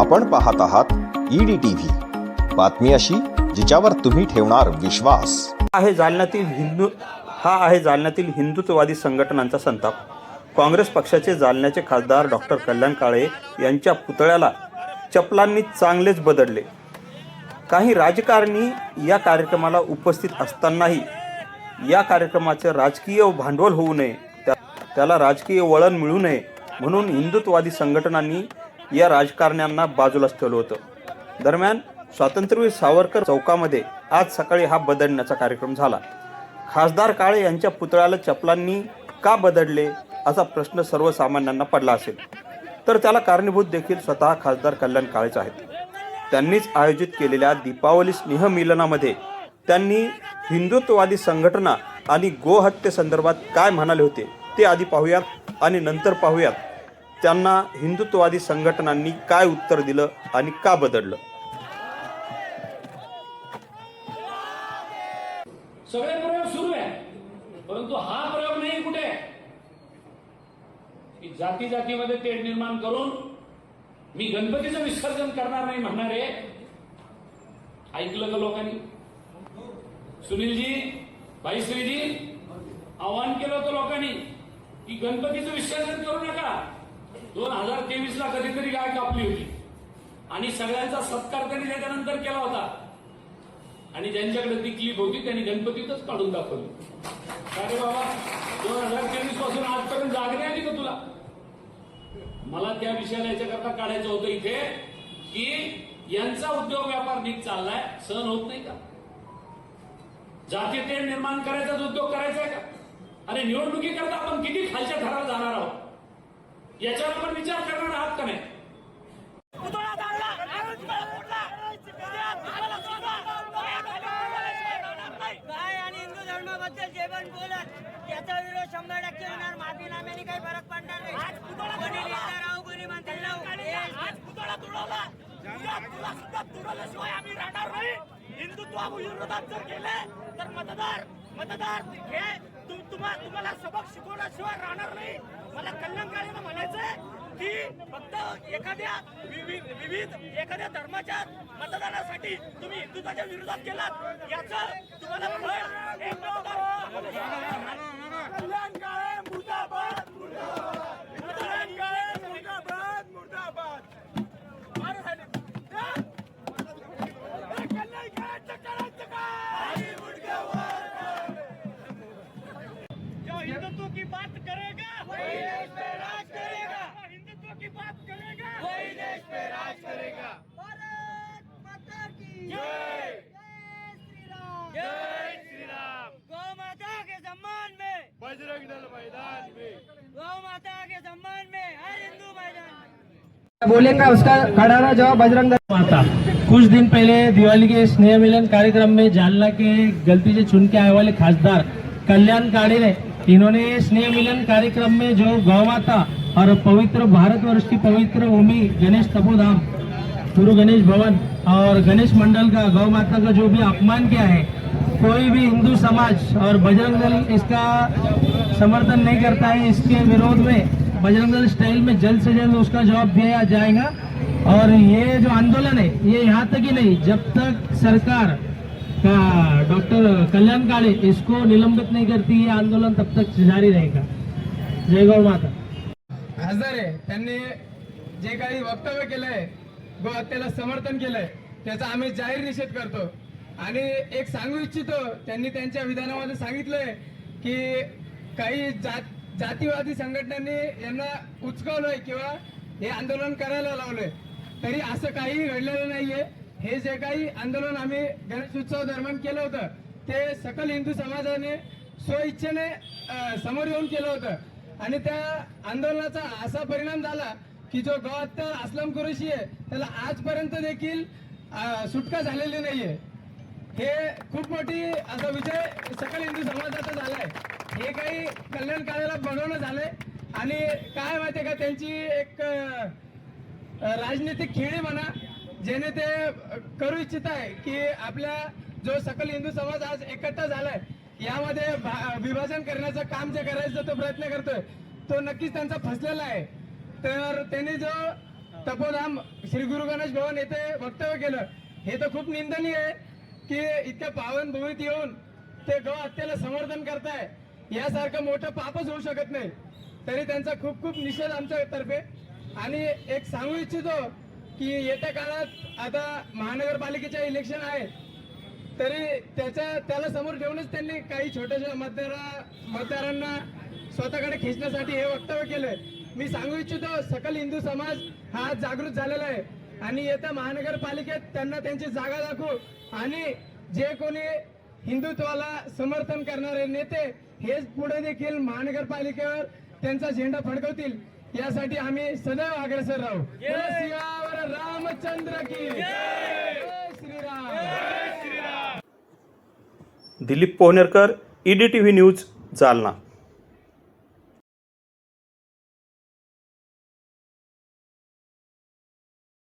आपण पाहत आहात ईडी टीव्ही बातमी अशी जिच्यावर तुम्ही ठेवणार विश्वास. आहे जालन्यातील हिंदू हा आहे जालन्यातील हिंदुत्ववादी संघटनांचा संताप. काँग्रेस पक्षाचे जालन्याचे खासदार डॉक्टर कल्याण काळे यांच्या पुतळ्याला चपलांनी चांगलेच बदलले. काही राजकारणी या कार्यक्रमाला उपस्थित असतानाही या कार्यक्रमाचे राजकीय भांडवल होऊ नये त्या त्याला राजकीय वळण मिळू नये म्हणून हिंदुत्ववादी संघटनांनी या राजकारण्यांना बाजूलाच ठेवलं होतं. दरम्यान स्वातंत्र्यवीर सावरकर चौकामध्ये आज सकाळी हा बदलण्याचा कार्यक्रम झाला. खासदार काळे यांच्या पुतळ्याला चपलांनी का बदलले असा प्रश्न सर्वसामान्यांना पडला असेल. तर त्याला कारणीभूत देखील स्वतः खासदार कल्याण काळेच आहेत. त्यांनीच आयोजित केलेल्या दीपावली स्नेह मिलनामध्ये त्यांनी हिंदुत्ववादी संघटना आणि गोहत्येसंदर्भात काय म्हणाले होते ते आधी पाहूयात आणि नंतर पाहूयात. त्यांना हिंदुत्ववादी संघटनांनी काय उत्तर दिलं आणि का बदललं? सगळे प्रयोग सुरू आहे. परंतु हा प्रयोग नाही कुठे? की जाती जातीमध्ये तेढ निर्माण करून मी गणपतीचं विसर्जन करणार नाही म्हणणारे ऐकलं का लोकांनी? सुनीलजी भाईश्रीजी आवाहन केलं होतं लोकांनी की गणपतीचं विसर्जन करू दोन हजार तेवीस ला कधीतरी गाय कापली होती. आणि सगळ्यांचा सत्कार त्यांनी त्याच्यानंतर केला होता. आणि ज्यांच्याकडे ती क्लिप होती त्यांनी गणपतीतच काढून दाखवली. अरे बाबा? दोन हजार तेवीसपासून आजपर्यंत जागणे आली का तुला? मला त्या विषयाला याच्याकरता काढायचं होतं इथे की यांचा उद्योग व्यापार नीट चाललाय सहन होत नाही का? जाती निर्माण करायचाच उद्योग करायचा आहे का? अरे निवडणुकीकरता आपण किती खालच्या थरावर जाणार आहोत? याच्यावर आपण विचार करणार आहात का नाही? तुम्हाला काय आणि हिंदू धर्माबद्दल जे पण बोलत त्याचा विरोध शंभर टक्के होणार. काही फरक पडणार नाही. राहू कोणी म्हणता आज पुतळा तुडवला. तुला सुद्धा तुडवल्याशिवाय आम्ही राहणार नाही. हिंदुत्वा विरोधात जर गेले तर मतदार मतदार हे तुम- तुम्हा सबक शिकवल्याशिवाय राहणार नाही. मला कल्याणकारीनं म्हणायचंय की फक्त एखाद्या विविध एखाद्या धर्माच्या मतदानासाठी तुम्ही हिंदुत्वाच्या विरोधात केलात. याचं तुम्हाला बजरंग दल मैदान में। गौ माता के सम्मान में हर हिंदू मैदान में। बोलेगा उसका खड़ा जवाब बजरंग दल माता। कुछ दिन पहले दिवाली के स्नेह मिलन कार्यक्रम में जालना के गलती से चुन के आए वाले खासदार कल्याण काड़े ने। इन्होंने स्नेह मिलन कार्यक्रम में जो गौ माता और पवित्र भारतवर्ष की पवित्र भूमि गणेश तपोधाम गुरु गणेश भवन और गणेश मंडल का गौ माता का जो भी अपमान किया है कोई भी हिंदू समाज और बजरंग दल इसका समर्थन नहीं करता है इसके विरोध में बजरंग दल स्टाइल में जल्द से जल्द उसका जवाब दिया जाएगा। और ये जो आंदोलन है ये यहाँ तक ही नहीं जब तक सरकार का डॉक्टर कल्याण काले इसको निलंबित नहीं करती ये आंदोलन तब तक जारी रहेगा। जय गौ माता। खासदार आहे त्यांनी जे काही वक्तव्य केलंय गो हत्येला समर्थन केलंय त्याचा आम्ही जाहीर निषेध करतो. आणि एक सांगू इच्छितो त्यांनी त्यांच्या विधानामध्ये सांगितलंय की काही जात जातीवादी संघटनांनी यांना उचकावलंय किंवा हे आंदोलन करायला लावलंय. तरी असं काही घडलेलं नाहीये. हे जे काही आंदोलन आम्ही गणेश उत्सव दरम्यान केलं होतं ते सकल हिंदू समाजाने स्वइच्छेने समोर येऊन केलं होतं. आणि त्या आंदोलनाचा असा परिणाम झाला की जो गौहत्या असलम कुरेशी आहे त्याला आजपर्यंत देखील सुटका झालेली नाहीये. हे खूप मोठी असा विजय सकल हिंदू समाजाचा झालाय. हे काही कल्याण कार्याला बनवणं झालंय. आणि काय माहितीये का त्यांची एक राजनीतिक खेळी म्हणा जेणे ते करू इच्छित आहे की आपल्या जो सकल हिंदू समाज आज एकत्र झालाय यामध्ये भा- विभाजन करण्याचं काम जे करायचं तो प्रयत्न करतोय. तो नक्कीच त्यांचा फसलेला आहे. तर त्यांनी जो तपोधाम श्री गुरु गणेश भवन येथे वक्तव्य केलं हे तर खूप निंदनीय आहे. की इतक्या पावन भूमीत येऊन ते गौ हत्येला समर्थन करताय यासारखं मोठं पापच होऊ शकत नाही. तरी त्यांचा खूप खूप निषेध आमच्या तर्फे आणि एक सांगू इच्छितो की येत्या काळात आता महानगरपालिकेचे इलेक्शन आहे तरी त्याच्या त्याला समोर ठेवूनच त्यांनी काही छोट्याशा मतदारा मतदारांना स्वतःकडे खेचण्यासाठी हे वक्तव्य केलंय. मी सांगू इच्छितो सकल हिंदू समाज हा जागृत झालेला आहे. आणि येत्या महानगरपालिकेत त्यांना त्यांची जागा दाखवू. आणि जे कोणी हिंदुत्वाला समर्थन करणारे नेते हेच पुढे देखील महानगरपालिकेवर त्यांचा झेंडा फडकवतील. यासाठी आम्ही सदैव अग्रेसर राहू. रामचंद्र की जय. Shriram. Dilip Pohnerkar ETV news Jalna.